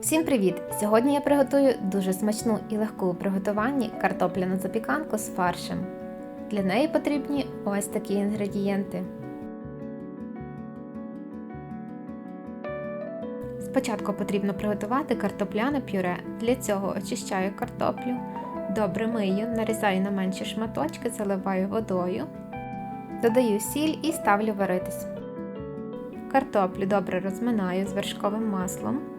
Всім привіт! Сьогодні я приготую дуже смачну і легку у приготуванні картопляну запіканку з фаршем. Для неї потрібні ось такі інгредієнти. Спочатку потрібно приготувати картопляне пюре. Для цього очищаю картоплю, добре мию, нарізаю на менші шматочки, заливаю водою, додаю сіль і ставлю варитись. Картоплю добре розминаю з вершковим маслом.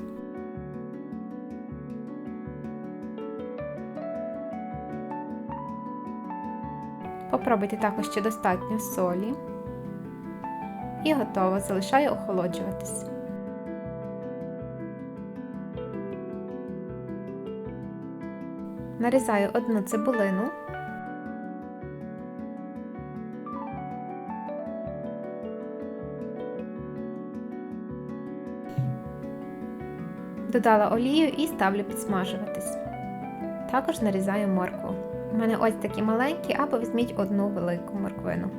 Попробуйте також чи достатньо солі. І готово. Залишаю охолоджуватись. Нарізаю одну цибулину. Додала олію і ставлю підсмажуватись. Також нарізаю моркву. У мене ось такі маленькі, або візьміть одну велику морквину.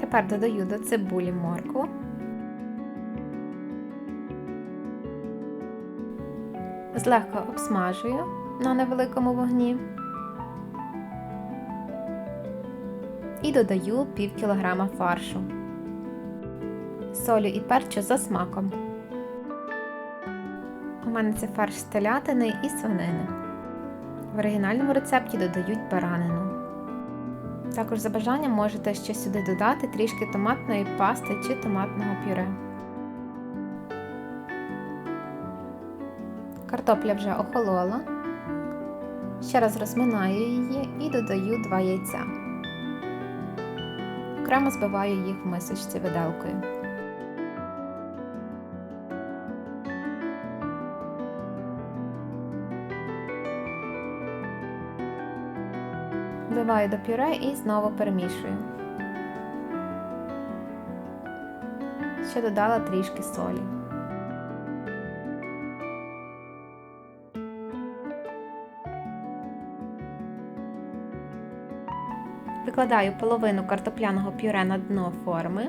Тепер додаю до цибулі моркву. Злегка обсмажую на невеликому вогні. І додаю пів кілограма фаршу солю і перчу за смаком. У мене це фарш з телятини і свинини. В оригінальному рецепті додають баранину. Також за бажанням можете ще сюди додати трішки томатної пасти чи томатного пюре. Картопля вже охолола. Ще раз розминаю її і додаю 2 яйця. Окремо збиваю їх в мисочці виделкою. Вливаю до пюре і знову перемішую. Ще додала трішки солі. Викладаю половину картопляного пюре на дно форми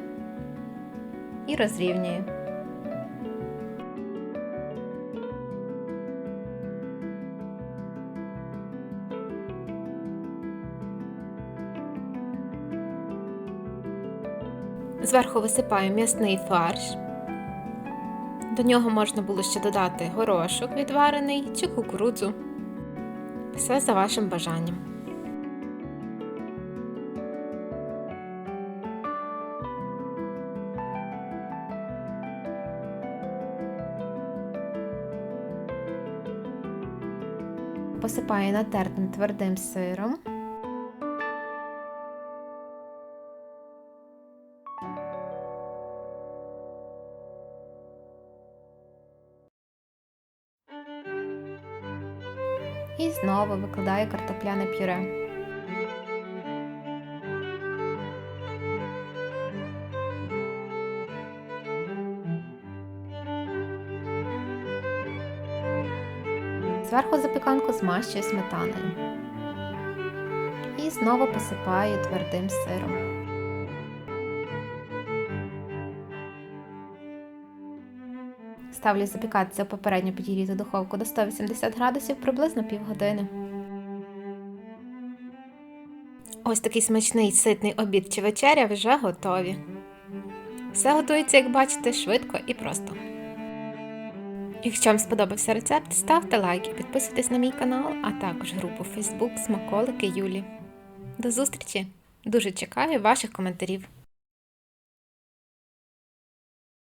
і розрівнюю. Зверху висипаю м'ясний фарш. До нього можна було ще додати горошок відварений чи кукурудзу. Все за вашим бажанням. Посипаю натертим твердим сиром. І знову викладаю картопляне пюре. Зверху запіканку змащую сметаною. І знову посипаю твердим сиром. Ставлю запікатися в попередньо підігріту духовку до 180 градусів приблизно півгодини. Ось такий смачний ситний обід чи вечеря вже готові. Все готується, як бачите, швидко і просто. Якщо вам сподобався рецепт, ставте лайк і підписуйтесь на мій канал, а також групу Facebook Смаколики Юлі. До зустрічі! Дуже чекаю ваших коментарів.